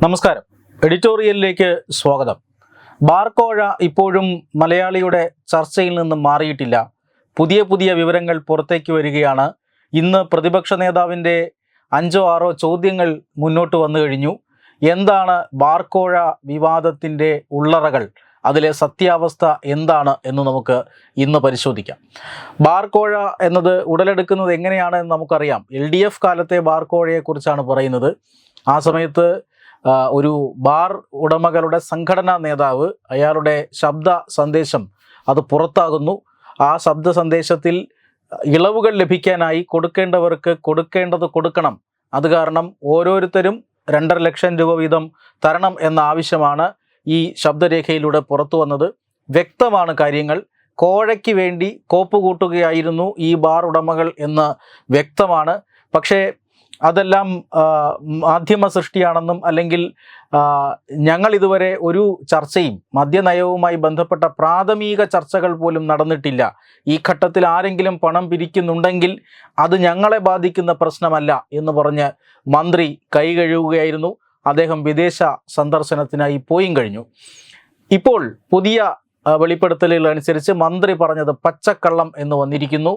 നമസ്കാരം. എഡിറ്റോറിയലിലേക്ക് സ്വാഗതം. ബാർക്കോഴ ഇപ്പോഴും മലയാളിയുടെ ചർച്ചയിൽ നിന്നും മാറിയിട്ടില്ല. പുതിയ പുതിയ വിവരങ്ങൾ പുറത്തേക്ക് വരികയാണ്. ഇന്ന് പ്രതിപക്ഷ നേതാവിന്റെ അഞ്ചോ ആറോ ചോദ്യങ്ങൾ മുന്നോട്ട് വന്നു കഴിഞ്ഞു. എന്താണ് ബാർക്കോഴ വിവാദത്തിന്റെ ഉള്ളറകൾ? അതിലെ സത്യാവസ്ഥ എന്താണ് എന്ന് നമുക്ക് ഇന്ന് പരിശോധിക്കാം. ബാർക്കോഴ എന്നത് ഉടലെടുക്കുന്നത് എങ്ങനെയാണ് എന്ന് നമുക്കറിയാം. എൽ ഡി എഫ് കാലത്തെ ബാർക്കോഴയെക്കുറിച്ചാണ് പറയുന്നത്. ആ സമയത്ത് ഒരു ബാർ ഉടമകളുടെ സംഘടനാ നേതാവ് അയാളുടെ ശബ്ദ സന്ദേശം അത് പുറത്താകുന്നു. ആ ശബ്ദ സന്ദേശത്തിൽ ഇളവുകൾ ലഭിക്കാനായി കൊടുക്കേണ്ടവർക്ക് കൊടുക്കേണ്ടത് കൊടുക്കണം. അത് കാരണം ഓരോരുത്തരും രണ്ടര ലക്ഷം രൂപ വീതം തരണം എന്ന ആവശ്യമാണ് ഈ ശബ്ദരേഖയിലൂടെ പുറത്തു വന്നത്. വ്യക്തമാണ് കാര്യങ്ങൾ. കോഴയ്ക്ക് വേണ്ടി കോപ്പ് കൂട്ടുകയായിരുന്നു ഈ ബാർ ഉടമകൾ എന്ന് വ്യക്തമാണ്. പക്ഷേ അതെല്ലാം മാധ്യമ സൃഷ്ടിയാണെന്നും അല്ലെങ്കിൽ ഞങ്ങൾ ഇതുവരെ ഒരു ചർച്ചയും മദ്യനയവുമായി ബന്ധപ്പെട്ട പ്രാഥമിക ചർച്ചകൾ പോലും നടന്നിട്ടില്ല. ഈ ഘട്ടത്തിൽ ആരെങ്കിലും പണം പിരിക്കുന്നുണ്ടെങ്കിൽ അത് ഞങ്ങളെ ബാധിക്കുന്ന പ്രശ്നമല്ല എന്ന് പറഞ്ഞ് മന്ത്രി കൈ കഴുകുകയായിരുന്നു. അദ്ദേഹം വിദേശ സന്ദർശനത്തിനായി പോയും കഴിഞ്ഞു. ഇപ്പോൾ പുതിയ വെളിപ്പെടുത്തലുകൾ അനുസരിച്ച് മന്ത്രി പറഞ്ഞത് പച്ചക്കള്ളം എന്ന് വന്നിരിക്കുന്നു.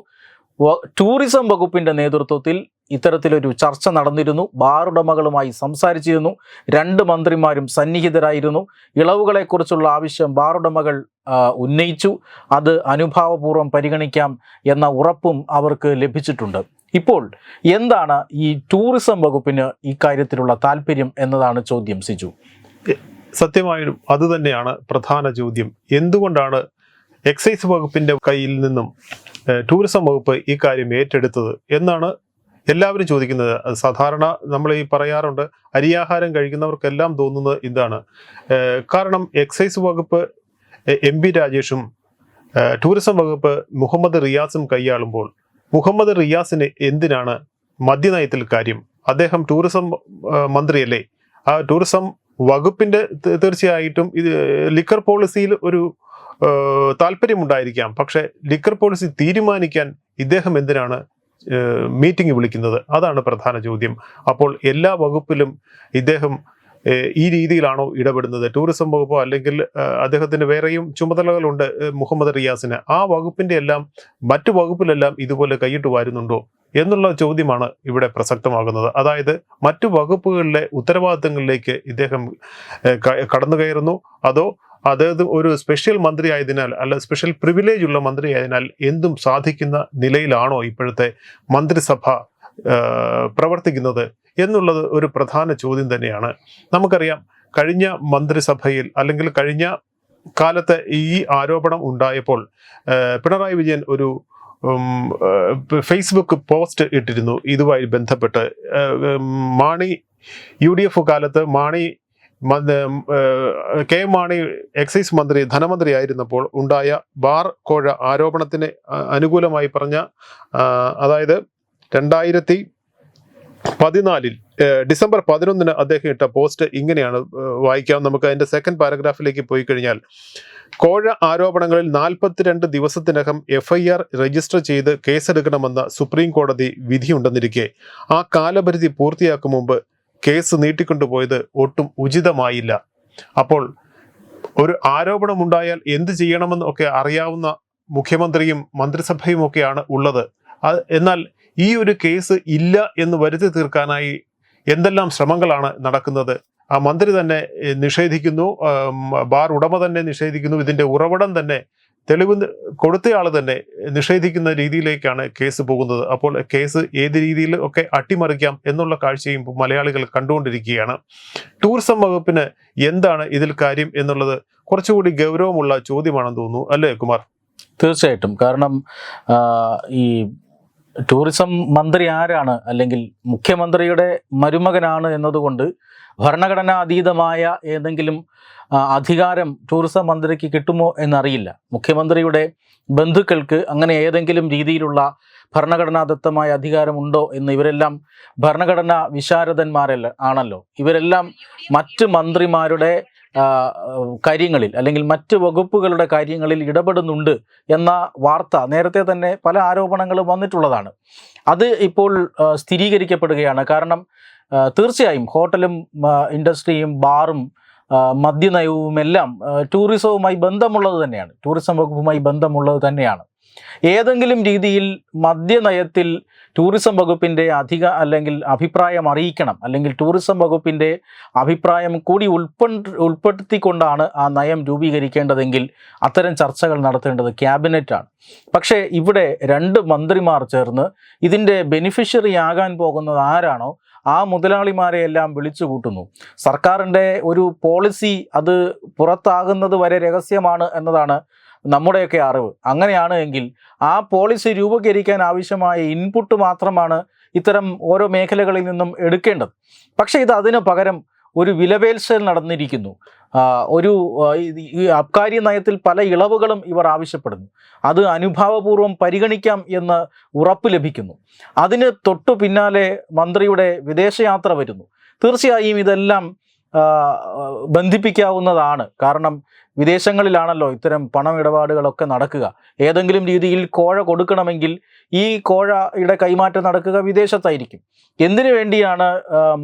ടൂറിസം വകുപ്പിന്റെ നേതൃത്വത്തിൽ ഇത്തരത്തിലൊരു ചർച്ച നടന്നിരുന്നു. ബാർ ഉടമകളുമായി സംസാരിച്ചിരുന്നു. രണ്ട് മന്ത്രിമാരും സന്നിഹിതരായിരുന്നു. ഇളവുകളെക്കുറിച്ചുള്ള ആവശ്യം ബാർ ഉടമകൾ ഉന്നയിച്ചു. അത് അനുഭാവപൂർവം പരിഗണിക്കാം എന്ന ഉറപ്പും അവർക്ക് ലഭിച്ചിട്ടുണ്ട്. ഇപ്പോൾ എന്താണ് ഈ ടൂറിസം വകുപ്പിന് ഇക്കാര്യത്തിലുള്ള താല്പര്യം എന്നതാണ് ചോദ്യം സിജു. സത്യമായും അതുതന്നെയാണ് പ്രധാന ചോദ്യം. എന്തുകൊണ്ടാണ് എക്സൈസ് വകുപ്പിന്റെ കയ്യിൽ നിന്നും ടൂറിസം വകുപ്പ് ഈ കാര്യം ഏറ്റെടുത്തത്? എന്നാണ് എല്ലാവരും ചോദിക്കുന്നത് സാധാരണ നമ്മൾ ഈ പറയാറുണ്ട് അരിയാഹാരം കഴിക്കുന്നവർക്കെല്ലാം തോന്നുന്നത് ഇതാണ്. കാരണം എക്സൈസ് വകുപ്പ് എ- പി രാജേഷും ടൂറിസം വകുപ്പ് മുഹമ്മദ് റിയാസും കൈയാളുമ്പോൾ മുഹമ്മദ് റിയാസിന് എന്തിനാണ് മദ്യനയത്തിൽ കാര്യം? അദ്ദേഹം ടൂറിസം മന്ത്രിയല്ലേ? ആ ടൂറിസം വകുപ്പിന്റെ തീർച്ചയായിട്ടും ഇത് ലിക്കർ പോളിസിയിൽ ഒരു താല്പര്യമുണ്ടായിരിക്കാം. പക്ഷെ ലിക്കർ പോളിസി തീരുമാനിക്കാൻ ഇദ്ദേഹം എന്തിനാണ് മീറ്റിംഗ് വിളിക്കുന്നത്. അതാണ് പ്രധാന ചോദ്യം. അപ്പോൾ എല്ലാ വകുപ്പിലും ഇദ്ദേഹം ഈ രീതിയിലാണോ ഇടപെടുന്നത്? ടൂറിസം വകുപ്പോ അല്ലെങ്കിൽ അദ്ദേഹത്തിന് വേറെയും ചുമതലകളുണ്ട് മുഹമ്മദ് റിയാസിന്. ആ വകുപ്പിന്റെ എല്ലാം മറ്റു വകുപ്പിലെല്ലാം ഇതുപോലെ കൈയിട്ട് വരുന്നുണ്ടോ എന്നുള്ള ചോദ്യമാണ് ഇവിടെ പ്രസക്തമാകുന്നത്. അതായത് മറ്റു വകുപ്പുകളിലെ ഉത്തരവാദിത്തങ്ങളിലേക്ക് ഇദ്ദേഹം കടന്നു കയറുന്നു അതോ അതായത് ഒരു സ്പെഷ്യൽ മന്ത്രി ആയതിനാൽ അല്ല സ്പെഷ്യൽ പ്രിവിലേജ് ഉള്ള മന്ത്രി ആയതിനാൽ എന്തും സാധിക്കുന്ന നിലയിലാണോ ഇപ്പോഴത്തെ മന്ത്രിസഭ പ്രവർത്തിക്കുന്നത് എന്നുള്ളത് ഒരു പ്രധാന ചോദ്യം തന്നെയാണ്. നമുക്കറിയാം കഴിഞ്ഞ മന്ത്രിസഭയിൽ അല്ലെങ്കിൽ കഴിഞ്ഞ കാലത്ത് ഈ ആരോപണം ഉണ്ടായപ്പോൾ പിണറായി വിജയൻ ഒരു ഫേസ്ബുക്ക് പോസ്റ്റ് ഇട്ടിരുന്നു. ഇതുമായി ബന്ധപ്പെട്ട് മാണി യു ഡി എഫ് കാലത്ത് മാണി കെ മാണി എക്സൈസ് മന്ത്രി ധനമന്ത്രി ആയിരുന്നപ്പോൾ ഉണ്ടായ ബാർ കോഴ ആരോപണത്തിന് അനുകൂലമായി പറഞ്ഞ അതായത് രണ്ടായിരത്തി പതിനാലിൽ ഡിസംബർ പതിനൊന്നിന് അദ്ദേഹം ഇട്ട പോസ്റ്റ് ഇങ്ങനെയാണ് വായിക്കാം. നമുക്ക് അതിന്റെ സെക്കൻഡ് പാരഗ്രാഫിലേക്ക് പോയി കഴിഞ്ഞാൽ കോഴ ആരോപണങ്ങളിൽ നാൽപ്പത്തിരണ്ട് ദിവസത്തിനകം എഫ്ഐആർ രജിസ്റ്റർ ചെയ്ത് കേസെടുക്കണമെന്ന സുപ്രീം കോടതി വിധിയുണ്ടെന്നിരിക്കെ ആ കാലപരിധി പൂർത്തിയാക്കും മുമ്പ് കേസ് നീട്ടിക്കൊണ്ടുപോയത് ഒട്ടും ഉചിതമായില്ല. അപ്പോൾ ഒരു ആരോപണമുണ്ടായാൽ എന്ത് ചെയ്യണമെന്ന് ഒക്കെ അറിയാവുന്ന മുഖ്യമന്ത്രിയും മന്ത്രിസഭയും ഒക്കെയാണ് ഉള്ളത്. എന്നാൽ ഈ ഒരു കേസ് ഇല്ല എന്ന് വരുത്തി തീർക്കാനായി എന്തെല്ലാം ശ്രമങ്ങളാണ് നടക്കുന്നത്? ആ മന്ത്രി തന്നെ നിഷേധിക്കുന്നു ബാർ ഉടമ തന്നെ നിഷേധിക്കുന്നു ഇതിന്റെ ഉറവിടം തന്നെ തെളിവ് കൊടുത്തയാൾ തന്നെ നിഷേധിക്കുന്ന രീതിയിലേക്കാണ് കേസ് പോകുന്നത്. അപ്പോൾ കേസ് ഏത് രീതിയിൽ ഒക്കെ അട്ടിമറിക്കാം എന്നുള്ള കാഴ്ചയും മലയാളികൾ കണ്ടുകൊണ്ടിരിക്കുകയാണ്. ടൂറിസം വകുപ്പിന് എന്താണ് ഇതിൽ കാര്യം എന്നുള്ളത് കുറച്ചുകൂടി ഗൗരവമുള്ള ചോദ്യമാണെന്ന് തോന്നുന്നു. അല്ലേ കുമാർ? തീർച്ചയായിട്ടും. കാരണം ഈ ടൂറിസം മന്ത്രി ആരാണ്? അല്ലെങ്കിൽ മുഖ്യമന്ത്രിയുടെ മരുമകനാണ് എന്നതുകൊണ്ട് ഭരണഘടനാ അതീതമായ ഏതെങ്കിലും അധികാരം ടൂറിസം മന്ത്രിക്ക് കിട്ടുമോ എന്നറിയില്ല. മുഖ്യമന്ത്രിയുടെ ബന്ധുക്കൾക്ക് അങ്ങനെ ഏതെങ്കിലും രീതിയിലുള്ള ഭരണഘടനാദത്തമായ അധികാരമുണ്ടോ എന്ന് ഇവരെല്ലാം ഭരണഘടനാ വിശാരദന്മാരല്ല ആണല്ലോ. ഇവരെല്ലാം മറ്റ് മന്ത്രിമാരുടെ കാര്യങ്ങളിൽ അല്ലെങ്കിൽ മറ്റ് വകുപ്പുകളുടെ കാര്യങ്ങളിൽ ഇടപെടുന്നുണ്ട് എന്ന വാർത്ത നേരത്തെ തന്നെ പല ആരോപണങ്ങളും വന്നിട്ടുള്ളതാണ്. അത് ഇപ്പോൾ സ്ഥിരീകരിക്കപ്പെടുകയാണ്. കാരണം തീർച്ചയായും ഹോട്ടലും ഇൻഡസ്ട്രിയും ബാറും ആ, മദ്യനയവും എല്ലാം ആ, ടൂറിസവുമായി ബന്ധമുള്ളത് തന്നെയാണ്. ടൂറിസം വകുപ്പുമായി ബന്ധമുള്ളത് തന്നെയാണ്. ഏതെങ്കിലും രീതിയിൽ മദ്യനയത്തിൽ ടൂറിസം വകുപ്പിന്റെ അധിക അല്ലെങ്കിൽ അഭിപ്രായം അറിയിക്കണം. അല്ലെങ്കിൽ ടൂറിസം വകുപ്പിന്റെ അഭിപ്രായം കൂടി ഉൾപ്പെ ഉൾപ്പെടുത്തിക്കൊണ്ടാണ് ആ നയം രൂപീകരിക്കേണ്ടതെങ്കിൽ അത്തരം ചർച്ചകൾ നടത്തേണ്ടത് ക്യാബിനറ്റാണ് പക്ഷേ ഇവിടെ രണ്ട് മന്ത്രിമാർ ചേർന്ന് ഇതിന്റെ ബെനിഫിഷ്യറി ആകാൻ പോകുന്നത് ആരാണോ ആ മുതലാളിമാരെ എല്ലാം വിളിച്ചു കൂട്ടുന്നു സർക്കാരിന്റെ ഒരു പോളിസി അത് പുറത്താകുന്നത് വരെ രഹസ്യമാണ് എന്നതാണ് നമ്മുടെയൊക്കെ അറിവ്. അങ്ങനെയാണ് എങ്കിൽ ആ പോളിസി രൂപീകരിക്കാൻ ആവശ്യമായ ഇൻപുട്ട് മാത്രമാണ് ഇത്തരം ഓരോ മേഖലകളിൽ നിന്നും എടുക്കേണ്ടത്. പക്ഷേ ഇത് അതിന് പകരം ഒരു വിലവേൽസൽ നടന്നിരിക്കുന്നു. ഒരു ഈ അബ്കാരി നയത്തിൽ പല ഇളവുകളും ഇവർ ആവശ്യപ്പെടുന്നു. അത് അനുഭാവപൂർവം പരിഗണിക്കാം എന്ന് ഉറപ്പ് ലഭിക്കുന്നു. അതിന് തൊട്ടു പിന്നാലെ മന്ത്രിയുടെ വിദേശയാത്ര വരുന്നു. തീർച്ചയായും ഇതെല്ലാം ബന്ധിപ്പിക്കാവുന്നതാണ്. കാരണം വിദേശങ്ങളിലാണല്ലോ ഇത്തരം പണമിടപാടുകളൊക്കെ നടക്കുക. ഏതെങ്കിലും രീതിയിൽ കോഴ കൊടുക്കണമെങ്കിൽ ഈ കോഴയുടെ കൈമാറ്റം നടക്കുക വിദേശത്തായിരിക്കും. എന്തിനു വേണ്ടിയാണ്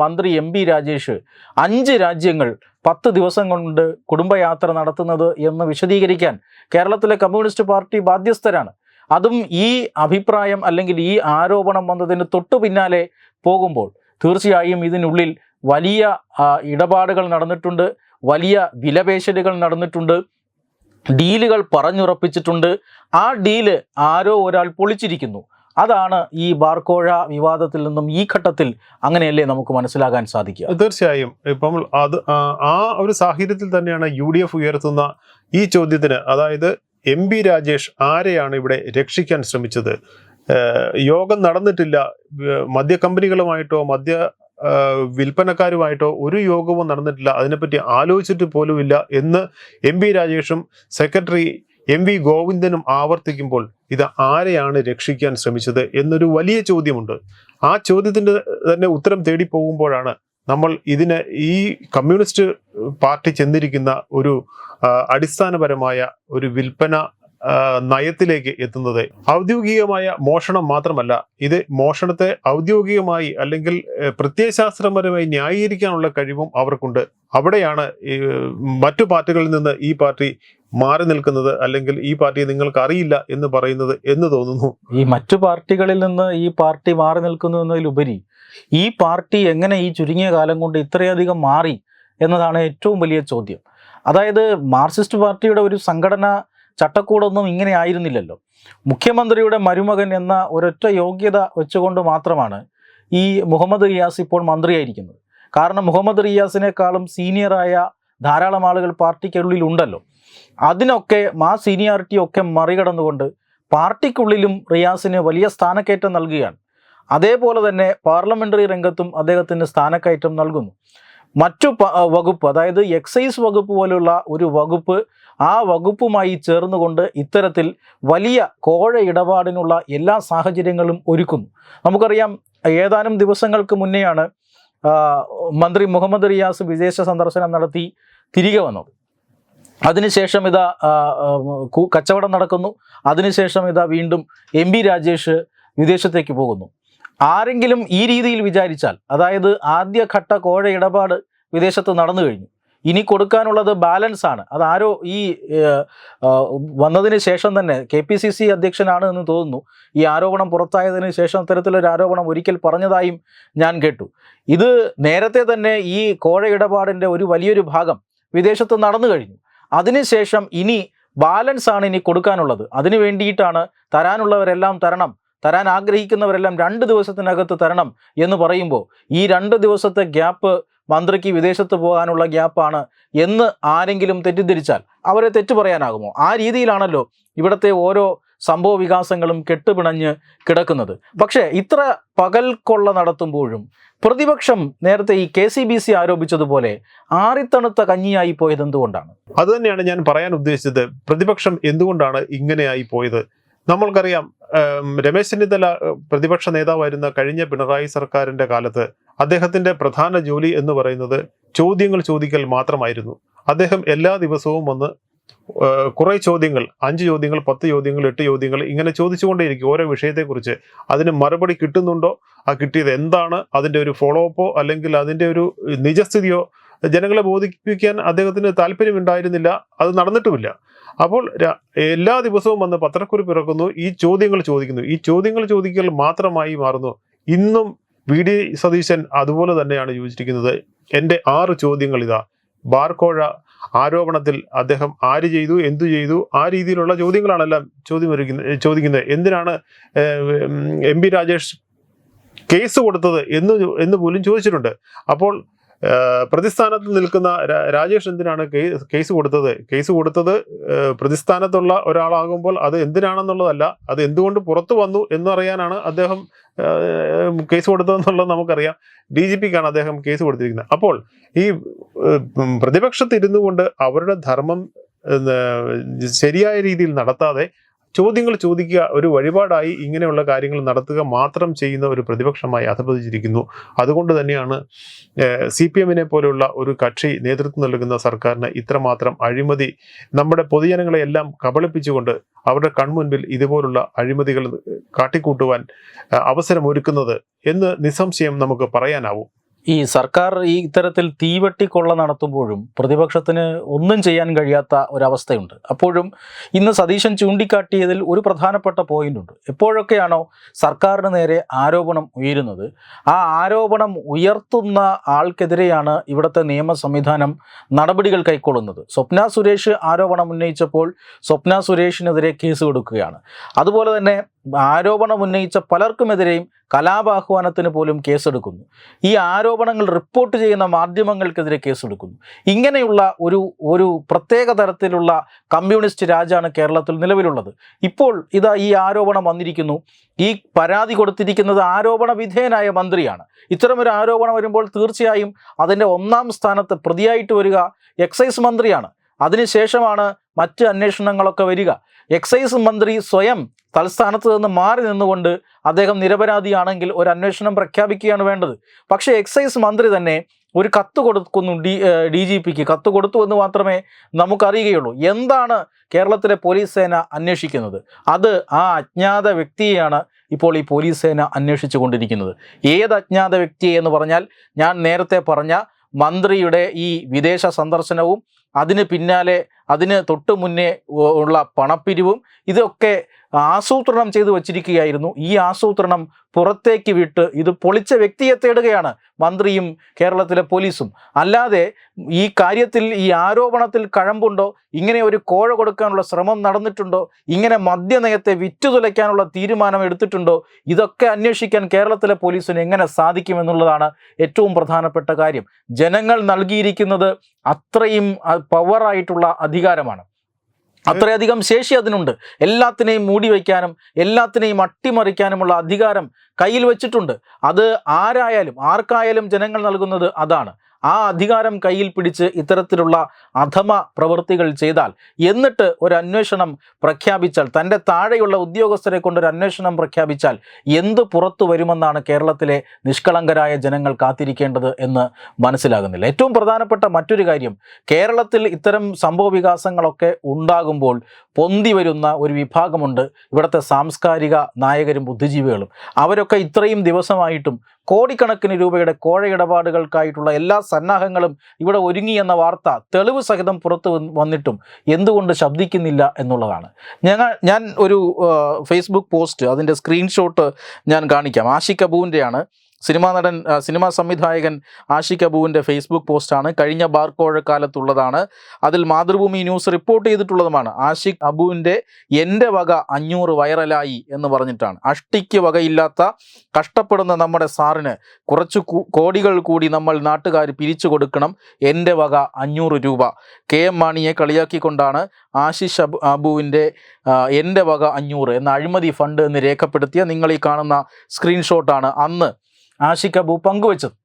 മന്ത്രി എം രാജേഷ് അഞ്ച് രാജ്യങ്ങൾ പത്ത് ദിവസം കൊണ്ട് കുടുംബയാത്ര നടത്തുന്നത് എന്ന് വിശദീകരിക്കാൻ കേരളത്തിലെ കമ്മ്യൂണിസ്റ്റ് പാർട്ടി ബാധ്യസ്ഥരാണ്. അതും ഈ അഭിപ്രായം അല്ലെങ്കിൽ ഈ ആരോപണം വന്നതിന് തൊട്ടു പിന്നാലെ പോകുമ്പോൾ തീർച്ചയായും ഇതിനുള്ളിൽ വലിയ ഇടപാടുകൾ നടന്നിട്ടുണ്ട് വലിയ വിലപേശലുകൾ നടന്നിട്ടുണ്ട് ഡീലുകൾ പറഞ്ഞുറപ്പിച്ചിട്ടുണ്ട്. ആ ഡീൽ ആരോ ഒരാൾ പൊളിച്ചിരിക്കുന്നു. അതാണ് ഈ ബാർക്കോഴ വിവാദത്തിൽ നിന്നും ഈ ഘട്ടത്തിൽ അങ്ങനെയല്ലേ നമുക്ക് മനസ്സിലാകാൻ സാധിക്കുക? തീർച്ചയായും. ഇപ്പം അത് ആ, ഒരു സാഹചര്യത്തിൽ തന്നെയാണ് യു ഡി എഫ് ഉയർത്തുന്ന ഈ ചോദ്യത്തിന് അതായത് എം പി രാജേഷ് ആരെയാണ് ഇവിടെ രക്ഷിക്കാൻ ശ്രമിച്ചത്? യോഗം നടന്നിട്ടില്ല. മദ്യ കമ്പനികളുമായിട്ടോ മദ്യ വിൽപ്പനക്കാരുമായിട്ടോ ഒരു യോഗവും നടന്നിട്ടില്ല. അതിനെപ്പറ്റി ആലോചിച്ചിട്ട് പോലുമില്ല എന്ന് എം വി രാജേഷും സെക്രട്ടറി എം വി ഗോവിന്ദനും ആവർത്തിക്കുമ്പോൾ ഇത് ആരെയാണ് രക്ഷിക്കാൻ ശ്രമിച്ചത് എന്നൊരു വലിയ ചോദ്യമുണ്ട്. ആ ചോദ്യത്തിന്റെ തന്നെ ഉത്തരം തേടി പോകുമ്പോഴാണ് നമ്മൾ ഇതിന് ഈ കമ്മ്യൂണിസ്റ്റ് പാർട്ടി ചെന്നിരിക്കുന്ന ഒരു അടിസ്ഥാനപരമായ ഒരു വിൽപ്പന നയത്തിലേക്ക് എത്തുന്നത്. ഔദ്യോഗികമായ മോഷണം മാത്രമല്ല ഇത് മോഷണത്തെ ഔദ്യോഗികമായി അല്ലെങ്കിൽ പ്രത്യയശാസ്ത്രപരമായി ന്യായീകരിക്കാനുള്ള കഴിവും അവർക്കുണ്ട്. അവിടെയാണ് മറ്റു പാർട്ടികളിൽ നിന്ന് ഈ പാർട്ടി മാറി നിൽക്കുന്നത് അല്ലെങ്കിൽ ഈ പാർട്ടി നിങ്ങൾക്ക് അറിയില്ല എന്ന് പറയുന്നത് എന്ന് തോന്നുന്നു. ഈ മറ്റു പാർട്ടികളിൽ നിന്ന് ഈ പാർട്ടി മാറി നിൽക്കുന്നു എന്നതിലുപരി ഈ പാർട്ടി എങ്ങനെ ഈ ചുരുങ്ങിയ കാലം കൊണ്ട് ഇത്രയധികം മാറി എന്നതാണ് ഏറ്റവും വലിയ ചോദ്യം. അതായത് മാർക്സിസ്റ്റ് പാർട്ടിയുടെ ഒരു സംഘടന ചട്ടക്കൂടൊന്നും ഇങ്ങനെ ആയിരുന്നില്ലല്ലോ. മുഖ്യമന്ത്രിയുടെ മരുമകൻ എന്ന ഒരൊറ്റ യോഗ്യത വെച്ചുകൊണ്ട് മാത്രമാണ് ഈ മുഹമ്മദ് റിയാസ് ഇപ്പോൾ മന്ത്രിയായിരിക്കുന്നത്. കാരണം മുഹമ്മദ് റിയാസിനേക്കാളും സീനിയറായ ധാരാളം ആളുകൾ പാർട്ടിക്കുള്ളിൽ ഉണ്ടല്ലോ. അതിനൊക്കെ ആ സീനിയോറിറ്റി ഒക്കെ മറികടന്നുകൊണ്ട് പാർട്ടിക്കുള്ളിലും റിയാസിന് വലിയ സ്ഥാനക്കയറ്റം നൽകുകയാണ്. അതേപോലെ തന്നെ പാർലമെന്ററി രംഗത്തും അദ്ദേഹത്തിന് സ്ഥാനക്കയറ്റം നൽകുന്നു. മറ്റു വകുപ്പ് അതായത് എക്സൈസ് വകുപ്പ് പോലുള്ള ഒരു വകുപ്പ് ആ വകുപ്പുമായി ചേർന്നുകൊണ്ട് ഇത്തരത്തിൽ വലിയ കോഴ ഇടപാടിനുള്ള എല്ലാ സാഹചര്യങ്ങളും ഒരുക്കുന്നു. നമുക്കറിയാം ഏതാനും ദിവസങ്ങൾക്ക് മുന്നെയാണ് മന്ത്രി മുഹമ്മദ് റിയാസ് വിദേശ സന്ദർശനം നടത്തി തിരികെ വന്നത്. അതിനുശേഷം ഇതാ കച്ചവടം നടക്കുന്നു. അതിനുശേഷം ഇതാ വീണ്ടും എം പി രാജേഷ് വിദേശത്തേക്ക് പോകുന്നു. ആരെങ്കിലും ഈ രീതിയിൽ വിചാരിച്ചാൽ അതായത് ആദ്യഘട്ട കോഴ ഇടപാട് വിദേശത്ത് നടന്നു കഴിഞ്ഞു. ഇനി കൊടുക്കാനുള്ളത് ബാലൻസ് ആണ്. അതാരോ ഈ വന്നതിന് ശേഷം തന്നെ കെ പി സി സി അധ്യക്ഷനാണ് എന്ന് തോന്നുന്നു. ഈ ആരോപണം പുറത്തായതിനു ശേഷം അത്തരത്തിലൊരു ആരോപണം ഒരിക്കൽ പറഞ്ഞതായും ഞാൻ കേട്ടു. ഇത് നേരത്തെ തന്നെ ഈ കോഴ ഇടപാടിന്റെ ഒരു വലിയൊരു ഭാഗം വിദേശത്ത് നടന്നു കഴിഞ്ഞു. അതിനുശേഷം ഇനി ബാലൻസ് ആണ് ഇനി കൊടുക്കാനുള്ളത്. അതിനു വേണ്ടിയിട്ടാണ് തരാനുള്ളവരെല്ലാം തരണം. തരാൻ ആഗ്രഹിക്കുന്നവരെല്ലാം രണ്ട് ദിവസത്തിനകത്ത് തരണം എന്ന് പറയുമ്പോൾ ഈ രണ്ട് ദിവസത്തെ ഗ്യാപ്പ് മന്ത്രിക്ക് വിദേശത്ത് പോകാനുള്ള ഗ്യാപ്പാണ് എന്ന് ആരെങ്കിലും തെറ്റിദ്ധരിച്ചാൽ അവരെ തെറ്റു പറയാനാകുമോ? ആ രീതിയിലാണല്ലോ ഇവിടുത്തെ ഓരോ സംഭവ വികാസങ്ങളും കെട്ടുപിണഞ്ഞ് കിടക്കുന്നത്. പക്ഷേ ഇത്ര പകൽ കൊള്ള നടത്തുമ്പോഴും പ്രതിപക്ഷം നേരത്തെ ഈ കെ സി ബി സി ആരോപിച്ചതുപോലെ ആറിത്തണുത്ത കഞ്ഞിയായി പോയത് എന്തുകൊണ്ടാണ്? അത് തന്നെയാണ് ഞാൻ പറയാൻ ഉദ്ദേശിച്ചത്. പ്രതിപക്ഷം എന്തുകൊണ്ടാണ് ഇങ്ങനെയായി പോയത്? നമ്മൾക്കറിയാം രമേശ് ചെന്നിത്തല പ്രതിപക്ഷ നേതാവായിരുന്ന കഴിഞ്ഞ പിണറായി സർക്കാരിന്റെ കാലത്ത് അദ്ദേഹത്തിന്റെ പ്രധാന ജോലി എന്ന് പറയുന്നത് ചോദ്യങ്ങൾ ചോദിക്കൽ മാത്രമായിരുന്നു. അദ്ദേഹം എല്ലാ ദിവസവും വന്ന് കുറേ ചോദ്യങ്ങൾ അഞ്ച് ചോദ്യങ്ങൾ പത്ത് ചോദ്യങ്ങൾ എട്ട് ചോദ്യങ്ങൾ ഇങ്ങനെ ചോദിച്ചുകൊണ്ടേയിരിക്കും ഓരോ വിഷയത്തെക്കുറിച്ച്. അതിന് മറുപടി കിട്ടുന്നുണ്ടോ? ആ കിട്ടിയത് എന്താണ്? അതിന്റെ ഒരു ഫോളോ അപ്പോ അല്ലെങ്കിൽ അതിന്റെ ഒരു നിജസ്ഥിതിയോ ജനങ്ങളെ ബോധിപ്പിക്കാൻ അദ്ദേഹത്തിന് താല്പര്യമുണ്ടായിരുന്നില്ല. അത് നടന്നിട്ടുമില്ല. അപ്പോൾ എല്ലാ ദിവസവും വന്ന് പത്രക്കുറിപ്പ് ഇറക്കുന്നു ഈ ചോദ്യങ്ങൾ ചോദിക്കുന്നു. ഈ ചോദ്യങ്ങൾ ചോദിക്കൽ മാത്രമായി മാറുന്നു. ഇന്നും വി ഡി സതീശൻ അതുപോലെ തന്നെയാണ് യോജിച്ചിരിക്കുന്നത്. എന്റെ ആറ് ചോദ്യങ്ങൾ ഇതാ. ബാർക്കോഴ ആരോപണത്തിൽ അദ്ദേഹം ആര് ചെയ്തു എന്തു ചെയ്തു ആ രീതിയിലുള്ള ചോദ്യങ്ങളാണെല്ലാം ചോദ്യം ചോദിക്കുന്നത്. എന്തിനാണ് എം പി രാജേഷ് കേസ് കൊടുത്തത് എന്ന് എന്ന് പോലും ചോദിച്ചിട്ടുണ്ട്. അപ്പോൾ പ്രതിസ്ഥാനത്ത് നിൽക്കുന്ന രാജേഷ് എന്തിനാണ് കേസ് കൊടുത്തത്? കേസ് കൊടുത്തത് പ്രതിസ്ഥാനത്തുള്ള ഒരാളാകുമ്പോൾ അത് എന്തിനാണെന്നുള്ളതല്ല അത് എന്തുകൊണ്ട് പുറത്തു വന്നു എന്നറിയാനാണ് അദ്ദേഹം കേസ് കൊടുത്തതെന്നുള്ളത് നമുക്കറിയാം. ഡി ജി പിക്കാണ് അദ്ദേഹം കേസ് കൊടുത്തിരിക്കുന്നത്. അപ്പോൾ ഈ പ്രതിപക്ഷത്തിരുന്നു കൊണ്ട് അവരുടെ ധർമ്മം ശരിയായ രീതിയിൽ നടത്താതെ ചോദ്യങ്ങൾ ചോദിക്കുക ഒരു വഴിപാടായി ഇങ്ങനെയുള്ള കാര്യങ്ങൾ നടത്തുക മാത്രം ചെയ്യുന്ന ഒരു പ്രതിപക്ഷമായി അധപതിച്ചിരിക്കുന്നു. അതുകൊണ്ട് തന്നെയാണ് സി പി എമ്മിനെ പോലെയുള്ള ഒരു കക്ഷി നേതൃത്വം നൽകുന്ന സർക്കാരിന് ഇത്രമാത്രം അഴിമതി. നമ്മുടെ പൊതുജനങ്ങളെ എല്ലാം കബളിപ്പിച്ചുകൊണ്ട് അവരുടെ കൺമുൻപിൽ ഇതുപോലുള്ള അഴിമതികൾ കാട്ടിക്കൂട്ടുവാൻ അവസരമൊരുക്കുന്നത് എന്ന് നിസ്സംശയം നമുക്ക് പറയാനാവും. ഈ സർക്കാർ ഈ ഇത്തരത്തിൽ തീവെട്ടിക്കൊള്ള നടത്തുമ്പോഴും പ്രതിപക്ഷത്തിന് ഒന്നും ചെയ്യാൻ കഴിയാത്ത ഒരവസ്ഥയുണ്ട്. അപ്പോഴും ഇന്ന് സതീശൻ ചൂണ്ടിക്കാട്ടിയതിൽ ഒരു പ്രധാനപ്പെട്ട പോയിന്റ് ഉണ്ട്. എപ്പോഴൊക്കെയാണോ സർക്കാരിന് നേരെ ആരോപണം ഉയരുന്നത് ആ ആരോപണം ഉയർത്തുന്ന ആൾക്കെതിരെയാണ് ഇവിടുത്തെ നിയമ സംവിധാനം നടപടികൾ കൈക്കൊള്ളുന്നത്. സ്വപ്ന സുരേഷ് ആരോപണം ഉന്നയിച്ചപ്പോൾ സ്വപ്ന സുരേഷിനെതിരെ കേസ് കൊടുക്കുകയാണ്. അതുപോലെ തന്നെ ആരോപണം ഉന്നയിച്ച പലർക്കുമെതിരെയും കലാപാഹ്വാനത്തിന് പോലും കേസെടുക്കുന്നു. ഈ ആരോപണങ്ങൾ റിപ്പോർട്ട് ചെയ്യുന്ന മാധ്യമങ്ങൾക്കെതിരെ കേസെടുക്കുന്നു. ഇങ്ങനെയുള്ള ഒരു ഒരു പ്രത്യേക തരത്തിലുള്ള കമ്മ്യൂണിസ്റ്റ് രാജാണ് കേരളത്തിൽ നിലവിലുള്ളത്. ഇപ്പോൾ ഇതാ ഈ ആരോപണം വന്നിരിക്കുന്നു. ഈ പരാതി കൊടുത്തിരിക്കുന്നത് ആരോപണ വിധേയനായ മന്ത്രിയാണ്. ഇത്തരമൊരു ആരോപണം വരുമ്പോൾ തീർച്ചയായും അതിന്റെ ഒന്നാം സ്ഥാനത്ത് പ്രതിയായിട്ട് വരിക എക്സൈസ് മന്ത്രിയാണ്. അതിനുശേഷമാണ് മറ്റ് അന്വേഷണങ്ങളൊക്കെ വരിക. എക്സൈസ് മന്ത്രി സ്വയം തൽസ്ഥാനത്ത് നിന്ന് മാറി നിന്നുകൊണ്ട് അദ്ദേഹം നിരപരാധിയാണെങ്കിൽ ഒരു അന്വേഷണം പ്രഖ്യാപിക്കുകയാണ് വേണ്ടത്. പക്ഷേ എക്സൈസ് മന്ത്രി തന്നെ ഒരു കത്ത് കൊടുക്കുന്നു ഡി ഡി ജി പിക്ക്. കത്ത് കൊടുത്തു എന്ന് മാത്രമേ നമുക്കറിയുകയുള്ളൂ. എന്താണ് കേരളത്തിലെ പോലീസ് സേന അന്വേഷിക്കുന്നത്? അത് ആ അജ്ഞാത വ്യക്തിയെയാണ് ഇപ്പോൾ ഈ പോലീസ് സേന അന്വേഷിച്ചു കൊണ്ടിരിക്കുന്നത്. ഏത് അജ്ഞാത വ്യക്തിയെ എന്ന് പറഞ്ഞാൽ ഞാൻ നേരത്തെ പറഞ്ഞ മന്ത്രിയുടെ ഈ വിദേശ സന്ദർശനവും അതിന് പിന്നാലെ അതിന് തൊട്ടു മുന്നേ ഉള്ള പണപ്പിരിവും ഇതൊക്കെ ആസൂത്രണം ചെയ്തു വച്ചിരിക്കുകയായിരുന്നു. ഈ ആസൂത്രണം പുറത്തേക്ക് വിട്ട് ഇത് പൊളിച്ച വ്യക്തിയെ തേടുകയാണ് മന്ത്രിയും കേരളത്തിലെ പോലീസും. അല്ലാതെ ഈ കാര്യത്തിൽ ഈ ആരോപണത്തിൽ കഴമ്പുണ്ടോ? ഇങ്ങനെ ഒരു കോഴ കൊടുക്കാനുള്ള ശ്രമം നടന്നിട്ടുണ്ടോ? ഇങ്ങനെ മദ്യനയത്തെ വിറ്റുതുലയ്ക്കാനുള്ള തീരുമാനം എടുത്തിട്ടുണ്ടോ? ഇതൊക്കെ അന്വേഷിക്കാൻ കേരളത്തിലെ പോലീസിന് എങ്ങനെ സാധിക്കുമെന്നുള്ളതാണ് ഏറ്റവും പ്രധാനപ്പെട്ട കാര്യം. ജനങ്ങൾ നൽകിയിരിക്കുന്നത് അത്രയും പവറായിട്ടുള്ള അധികാരമാണ്. അത്രയധികം ശേഷി അതിനുണ്ട്. എല്ലാത്തിനെയും മൂടി വയ്ക്കാനും എല്ലാത്തിനെയും അട്ടിമറിക്കാനുമുള്ള അധികാരം കയ്യിൽ വെച്ചിട്ടുണ്ട്. അത് ആരായാലും ആർക്കായാലും ജനങ്ങൾ നൽകുന്നത് അതാണ്. ആ അധികാരം കയ്യിൽ പിടിച്ച് ഇത്തരത്തിലുള്ള അധമ പ്രവൃത്തികൾ ചെയ്താൽ എന്നിട്ട് ഒരു അന്വേഷണം പ്രഖ്യാപിച്ചാൽ തന്റെ താഴെയുള്ള ഉദ്യോഗസ്ഥരെ കൊണ്ടൊരു അന്വേഷണം പ്രഖ്യാപിച്ചാൽ എന്ത് പുറത്തു വരുമെന്നാണ് കേരളത്തിലെ നിഷ്കളങ്കരായ ജനങ്ങൾ കാത്തിരിക്കേണ്ടത് എന്ന് മനസ്സിലാകുന്നില്ല. ഏറ്റവും പ്രധാനപ്പെട്ട മറ്റൊരു കാര്യം കേരളത്തിൽ ഇത്തരം സംഭവ വികാസങ്ങളൊക്കെ ഉണ്ടാകുമ്പോൾ പൊന്തി വരുന്ന ഒരു വിഭാഗമുണ്ട്. ഇവിടുത്തെ സാംസ്കാരിക നായകരും ബുദ്ധിജീവികളും. അവരൊക്കെ ഇത്രയും ദിവസമായിട്ടും കോടിക്കണക്കിന് രൂപയുടെ കോഴ ഇടപാടുകൾക്കായിട്ടുള്ള എല്ലാ സന്നാഹങ്ങളും ഇവിടെ ഒരുങ്ങി എന്ന വാർത്ത തെളിവ് സഹിതം പുറത്ത് വന്നിട്ടും എന്തുകൊണ്ട് ശബ്ദിക്കുന്നില്ല എന്നുള്ളതാണ്. ഞങ്ങൾ ഞാൻ ഒരു ഫേസ്ബുക്ക് പോസ്റ്റ് അതിന്റെ സ്ക്രീൻഷോട്ട് ഞാൻ കാണിക്കാം. ആഷി അബുവിന്റെയാണ് സിനിമാ നടൻ സിനിമാ സംവിധായകൻ ആഷിഖ് അബുവിന്റെ ഫേസ്ബുക്ക് പോസ്റ്റാണ്. കഴിഞ്ഞ ബാർക്കോഴ കാലത്തുള്ളതാണ് അതിൽ മാതൃഭൂമി ന്യൂസ് റിപ്പോർട്ട് ചെയ്തിട്ടുള്ളതുമാണ്. ആഷിഖ് അബുവിന്റെ എന്റെ വക അഞ്ഞൂറ് വൈറലായി എന്ന് പറഞ്ഞിട്ടാണ്. അഷ്ടിക്ക് വകയില്ലാത്ത കഷ്ടപ്പെടുന്ന നമ്മുടെ സാറിന് കുറച്ച് കോടികൾ കൂടി നമ്മൾ നാട്ടുകാർ പിരിച്ചു കൊടുക്കണം. എന്റെ വക അഞ്ഞൂറ് രൂപ. കെ എം മാണിയെ കളിയാക്കിക്കൊണ്ടാണ് ആശിഷ് അബു അബുവിന്റെ എന്റെ വക അഞ്ഞൂറ് എന്ന അഴിമതി ഫണ്ട് എന്ന് രേഖപ്പെടുത്തിയ നിങ്ങൾ ഈ കാണുന്ന സ്ക്രീൻഷോട്ടാണ്. അന്ന് ആഷിഖ് അബു പങ്കുവച്ചത്.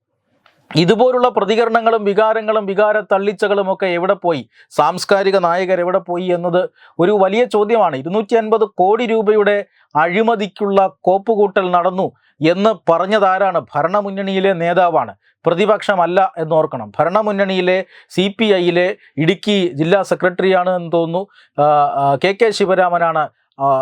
ഇതുപോലുള്ള പ്രതികരണങ്ങളും വികാരങ്ങളും വികാര തള്ളിച്ചകളും ഒക്കെ എവിടെ പോയി? സാംസ്കാരിക നായകർ എവിടെ പോയി എന്നത് ഒരു വലിയ ചോദ്യമാണ്. ഇരുന്നൂറ്റി അൻപത് കോടി രൂപയുടെ അഴിമതിക്കുള്ള കോപ്പുകൂട്ടൽ നടന്നു എന്ന് പറഞ്ഞതാരാണ് ഭരണമുന്നണിയിലെ നേതാവാണ്. പ്രതിപക്ഷമല്ല എന്നോർക്കണം. ഭരണമുന്നണിയിലെ സി പി ഐയിലെ ഇടുക്കി ജില്ലാ സെക്രട്ടറിയാണ് എന്ന് തോന്നുന്നു. കെ കെ ശിവരാമനാണ്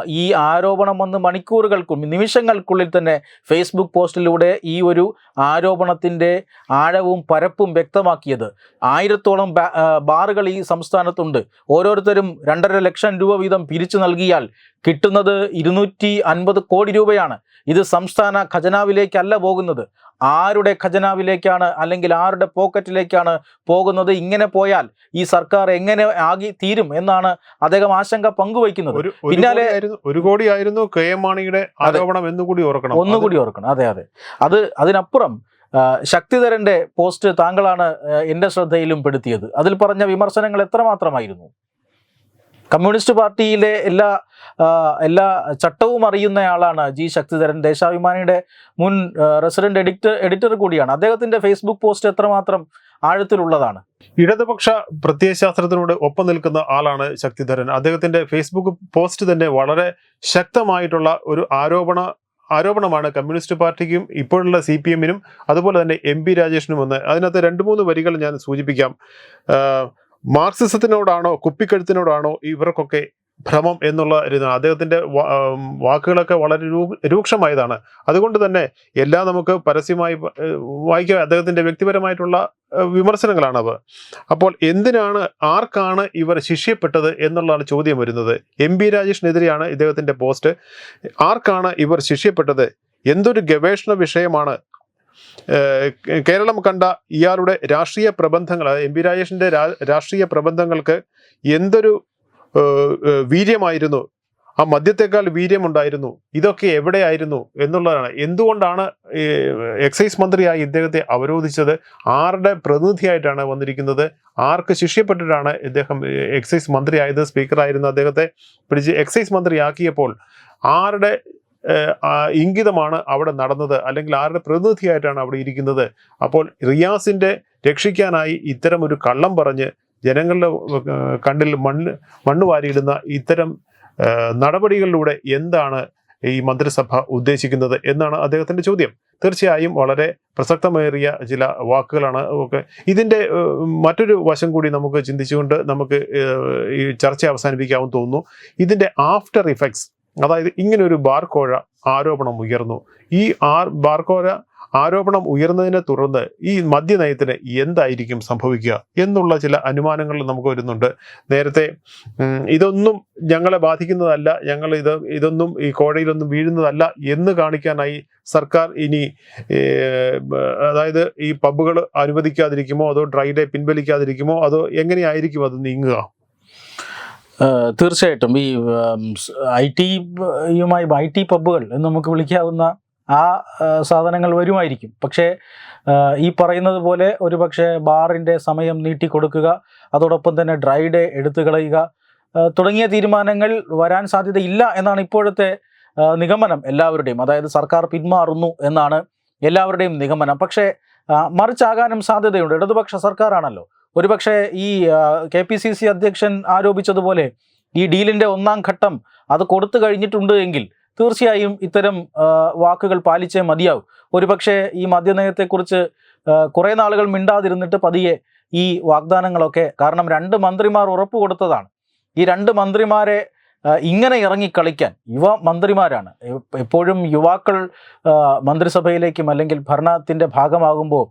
ഈ ആരോപണം വന്ന് മണിക്കൂറുകൾക്കും നിമിഷങ്ങൾക്കുള്ളിൽ തന്നെ ഫേസ്ബുക്ക് പോസ്റ്റിലൂടെ ഈ ഒരു ആരോപണത്തിന്റെ ആഴവും പരപ്പും വ്യക്തമാക്കിയത്. ആയിരത്തോളം ബാറുകൾ ഈ സംസ്ഥാനത്തുണ്ട്. ഓരോരുത്തരും രണ്ടര ലക്ഷം രൂപ വീതം പിരിച്ചു നൽകിയാൽ കിട്ടുന്നത് ഇരുന്നൂറ്റി അൻപത് കോടി രൂപയാണ്. ഇത് സംസ്ഥാന ഖജനാവിലേക്കല്ല പോകുന്നത്. ആരുടെ ഖജനാവിലേക്കാണ് അല്ലെങ്കിൽ ആരുടെ പോക്കറ്റിലേക്കാണ് പോകുന്നത്? ഇങ്ങനെ പോയാൽ ഈ സർക്കാർ എങ്ങനെ ആകി തീരും എന്നാണ് അദ്ദേഹം ആശങ്ക പങ്കുവയ്ക്കുന്നത്. പിന്നാലെ ഒരു കോടിയായിരുന്നു- കെ എം മാണിയുടെ ആരോപണം എന്നുകൂടി ഓർക്കണം. ഒന്നുകൂടി ഓർക്കണം. അതെ അതെ. അത് അതിനപ്പുറം ശക്തിധരന്റെ പോസ്റ്റ് താങ്കളാണ് എന്റെ എന്റെ ശ്രദ്ധയിലും പെടുത്തിയത്. അതിൽ പറഞ്ഞ വിമർശനങ്ങൾ എത്രമാത്രമായിരുന്നു? കമ്മ്യൂണിസ്റ്റ് പാർട്ടിയിലെ എല്ലാ എല്ലാ ചട്ടവും അറിയുന്നയാളാണ് ജി ശക്തിധരൻ ദേശാഭിമാനിയുടെ മുൻ റെസിഡന്റ് എഡിറ്റർ എഡിറ്റർ കൂടിയാണ്. അദ്ദേഹത്തിന്റെ ഫേസ്ബുക്ക് പോസ്റ്റ് എത്രമാത്രം ആഴത്തിലുള്ളതാണ്? ഇടതുപക്ഷ പ്രത്യയശാസ്ത്രത്തിനോട് ഒപ്പം നിൽക്കുന്ന ആളാണ് ശക്തിധരൻ. അദ്ദേഹത്തിന്റെ ഫേസ്ബുക്ക് പോസ്റ്റ് തന്നെ വളരെ ശക്തമായിട്ടുള്ള ഒരു ആരോപണ ആരോപണമാണ് കമ്മ്യൂണിസ്റ്റ് പാർട്ടിക്കും ഇപ്പോഴുള്ള സി പി എമ്മിനും അതുപോലെ തന്നെ എം പി രാജേഷിനും ഒന്ന് അതിനകത്ത് രണ്ട് മൂന്ന് വരികൾ ഞാൻ സൂചിപ്പിക്കാം. മാർക്സിസത്തിനോടാണോ കുപ്പിക്കഴുത്തിനോടാണോ ഇവർക്കൊക്കെ ഭ്രമം എന്നുള്ള അദ്ദേഹത്തിന്റെ വാക്കുകളൊക്കെ വളരെ രൂക്ഷമായതാണ്. അതുകൊണ്ട് തന്നെ എല്ലാം നമുക്ക് പരസ്യമായി വായിക്കുക വായിക്കാൻ അദ്ദേഹത്തിന്റെ വ്യക്തിപരമായിട്ടുള്ള വിമർശനങ്ങളാണത് അപ്പോൾ എന്തിനാണ് ആർക്കാണ് ഇവർ ശിക്ഷ്യപ്പെട്ടത് എന്നുള്ളതാണ് ചോദ്യം വരുന്നത്. എം പി രാജേഷിനെതിരെയാണ് ഇദ്ദേഹത്തിന്റെ പോസ്റ്റ്. ആർക്കാണ് ഇവർ ശിക്ഷ്യപ്പെട്ടത് എന്തൊരു ഗവേഷണ വിഷയമാണ് കേരളം കണ്ട ഇയാളുടെ രാഷ്ട്രീയ പ്രബന്ധങ്ങൾ എം പി രാജേഷിന്റെ രാഷ്ട്രീയ പ്രബന്ധങ്ങൾക്ക് എന്തൊരു വീര്യമായിരുന്നു? ആ മദ്യത്തെക്കാൾ വീര്യമുണ്ടായിരുന്നു? ഇതൊക്കെ എവിടെയായിരുന്നു എന്നുള്ളതാണ്. എന്തുകൊണ്ടാണ് എക്സൈസ് മന്ത്രിയായി ഇദ്ദേഹത്തെ അവരോധിച്ചത്? ആരുടെ പ്രതിനിധിയായിട്ടാണ് വന്നിരിക്കുന്നത്? ആർക്ക് ശിക്ഷ്യപ്പെട്ടിട്ടാണ് ഇദ്ദേഹം എക്സൈസ് മന്ത്രിയായത്? സ്പീക്കറായിരുന്ന അദ്ദേഹത്തെ പിടിച്ച് എക്സൈസ് മന്ത്രിയാക്കിയപ്പോൾ ആരുടെ ഇംഗിതമാണ് അവിടെ നടന്നത്. അല്ലെങ്കിൽ ആരുടെ പ്രതിനിധിയായിട്ടാണ് അവിടെ ഇരിക്കുന്നത്. അപ്പോൾ റിയാസിന്റെ രക്ഷിക്കാനായി ഇത്തരം ഒരു കള്ളം പറഞ്ഞ് ജനങ്ങളുടെ കണ്ണിൽ മണ്ണ് മണ്ണ് വാരിയിടുന്ന ഇത്തരം നടപടികളിലൂടെ എന്താണ് ഈ മന്ത്രിസഭ ഉദ്ദേശിക്കുന്നത് എന്നാണ് അദ്ദേഹത്തിന്റെ ചോദ്യം. തീർച്ചയായും വളരെ പ്രസക്തമേറിയ ചില വാക്കുകളാണ് ഒക്കെ. ഇതിന്റെ മറ്റൊരു വശം കൂടി നമുക്ക് ചിന്തിച്ചുകൊണ്ട് നമുക്ക് ഈ ചർച്ച അവസാനിപ്പിക്കാമെന്ന് തോന്നുന്നു. ഇതിന്റെ ആഫ്റ്റർ ഇഫക്ട്സ് അതായത് ഇങ്ങനെ ഒരു ബാർക്കോഴ ആരോപണം ഉയർന്നു. ഈ ആർ ബാർക്കോഴ ആരോപണം ഉയർന്നതിനെ തുടർന്ന് ഈ മദ്യനയത്തിന് എന്തായിരിക്കും സംഭവിക്കുക എന്നുള്ള ചില അനുമാനങ്ങൾ നമുക്ക് വരുന്നുണ്ട്. നേരത്തെ ഇതൊന്നും ഞങ്ങളെ ബാധിക്കുന്നതല്ല ഞങ്ങൾ ഇത് ഇതൊന്നും ഈ കോഴയിലൊന്നും വീഴുന്നതല്ല എന്ന് കാണിക്കാനായി സർക്കാർ ഇനി അതായത് ഈ പബ്ബുകൾ അനുവദിക്കാതിരിക്കുമോ അതോ ഡ്രൈ ഡേ പിൻവലിക്കാതിരിക്കുമോ അതോ എങ്ങനെയായിരിക്കും അത് നീങ്ങുക? തീർച്ചയായിട്ടും ഈ ഐ ടി യുമായി ഐ ടി പബ്ബുകൾ എന്ന് നമുക്ക് വിളിക്കാവുന്ന ആ സാധനങ്ങൾ വരുമായിരിക്കും. പക്ഷേ ഈ പറയുന്നത് പോലെ ഒരു പക്ഷേ ബാറിന്റെ സമയം നീട്ടിക്കൊടുക്കുക അതോടൊപ്പം തന്നെ ഡ്രൈ ഡേ എടുത്തു കളയുക തുടങ്ങിയ തീരുമാനങ്ങൾ വരാൻ സാധ്യതയില്ല എന്നാണ് ഇപ്പോഴത്തെ നിഗമനം എല്ലാവരുടെയും. അതായത് സർക്കാർ പിന്മാറുന്നു എന്നാണ് എല്ലാവരുടെയും നിഗമനം. പക്ഷേ മറിച്ചാകാനും സാധ്യതയുണ്ട്. ഇടതുപക്ഷ സർക്കാരാണല്ലോ. ഒരുപക്ഷെ ഈ കെ പി സി സി അധ്യക്ഷൻ ആരോപിച്ചതുപോലെ ഈ ഡീലിന്റെ ഒന്നാം ഘട്ടം അത് കൊടുത്തു കഴിഞ്ഞിട്ടുണ്ട് എങ്കിൽ തീർച്ചയായും ഇത്തരം വാക്കുകൾ പാലിച്ചേ മതിയാവും. ഒരുപക്ഷെ ഈ മദ്യനയത്തെക്കുറിച്ച് കുറേ നാളുകൾ മിണ്ടാതിരുന്നിട്ട് പതിയെ ഈ വാഗ്ദാനങ്ങളൊക്കെ കാരണം രണ്ട് മന്ത്രിമാർ ഉറപ്പ് കൊടുത്തതാണ്. ഈ രണ്ട് മന്ത്രിമാരെ ഇങ്ങനെ ഇറങ്ങി കളിക്കാൻ യുവ മന്ത്രിമാരാണ്. എപ്പോഴും യുവാക്കൾ മന്ത്രിസഭയിലേക്കും അല്ലെങ്കിൽ ഭരണത്തിന്റെ ഭാഗമാകുമ്പോൾ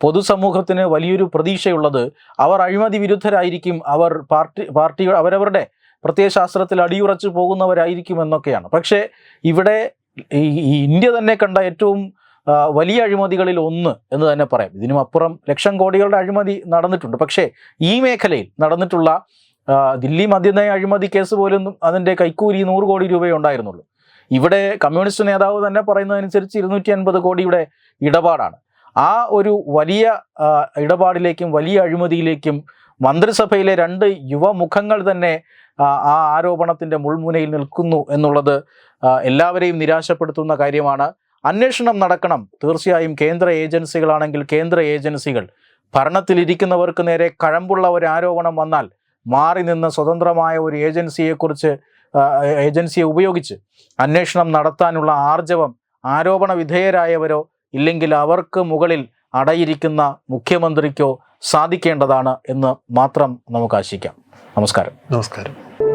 പൊതുസമൂഹത്തിന് വലിയൊരു പ്രതീക്ഷയുള്ളത് അവർ അഴിമതി വിരുദ്ധരായിരിക്കും. അവർ പാർട്ടി പാർട്ടി അവരവരുടെ പ്രത്യയശാസ്ത്രത്തിൽ അടിയുറച്ചു പോകുന്നവരായിരിക്കും എന്നൊക്കെയാണ്. പക്ഷേ ഇവിടെ ഈ ഇന്ത്യ തന്നെ കണ്ട ഏറ്റവും വലിയ അഴിമതികളിൽ ഒന്ന് എന്ന് തന്നെ പറയാം. ഇതിനും അപ്പുറം ലക്ഷം കോടികളുടെ അഴിമതി നടന്നിട്ടുണ്ട്. പക്ഷേ ഈ മേഖലയിൽ നടന്നിട്ടുള്ള ദില്ലി മദ്യനയ അഴിമതി കേസ് പോലും അതിന്റെ കൈക്കൂലി നൂറ് കോടി രൂപയേ ഉണ്ടായിരുന്നുള്ളൂ. ഇവിടെ കമ്മ്യൂണിസ്റ്റ് നേതാവ് തന്നെ പറയുന്നതനുസരിച്ച് ഇരുന്നൂറ്റി അൻപത് കോടിയുടെ ഇടപാടാണ്. ആ ഒരു വലിയ ഇടപാടിലേക്കും വലിയ അഴിമതിയിലേക്കും മന്ത്രിസഭയിലെ രണ്ട് യുവമുഖങ്ങൾ തന്നെ ആ, ആരോപണത്തിന്റെ മുൾമുനയിൽ നിൽക്കുന്നു എന്നുള്ളത് എല്ലാവരെയും നിരാശപ്പെടുത്തുന്ന കാര്യമാണ്. അന്വേഷണം നടക്കണം. തീർച്ചയായും കേന്ദ്ര ഏജൻസികളാണെങ്കിൽ കേന്ദ്ര ഏജൻസികൾ. ഭരണത്തിലിരിക്കുന്നവർക്ക് നേരെ കഴമ്പുള്ള ഒരു ആരോപണം വന്നാൽ മാറി നിന്ന് സ്വതന്ത്രമായ ഒരു ഏജൻസിയെക്കുറിച്ച് ഏജൻസിയെ ഉപയോഗിച്ച് അന്വേഷണം നടത്താനുള്ള ആർജവം ആരോപണ വിധേയരായവരോ ഇല്ലെങ്കിൽ അവർക്ക് മുകളിൽ അടയിരിക്കുന്ന മുഖ്യമന്ത്രിക്കോ സാധിക്കേണ്ടതാണ് എന്ന് മാത്രം നമുക്ക് ആശിക്കാം. നമസ്കാരം. നമസ്കാരം.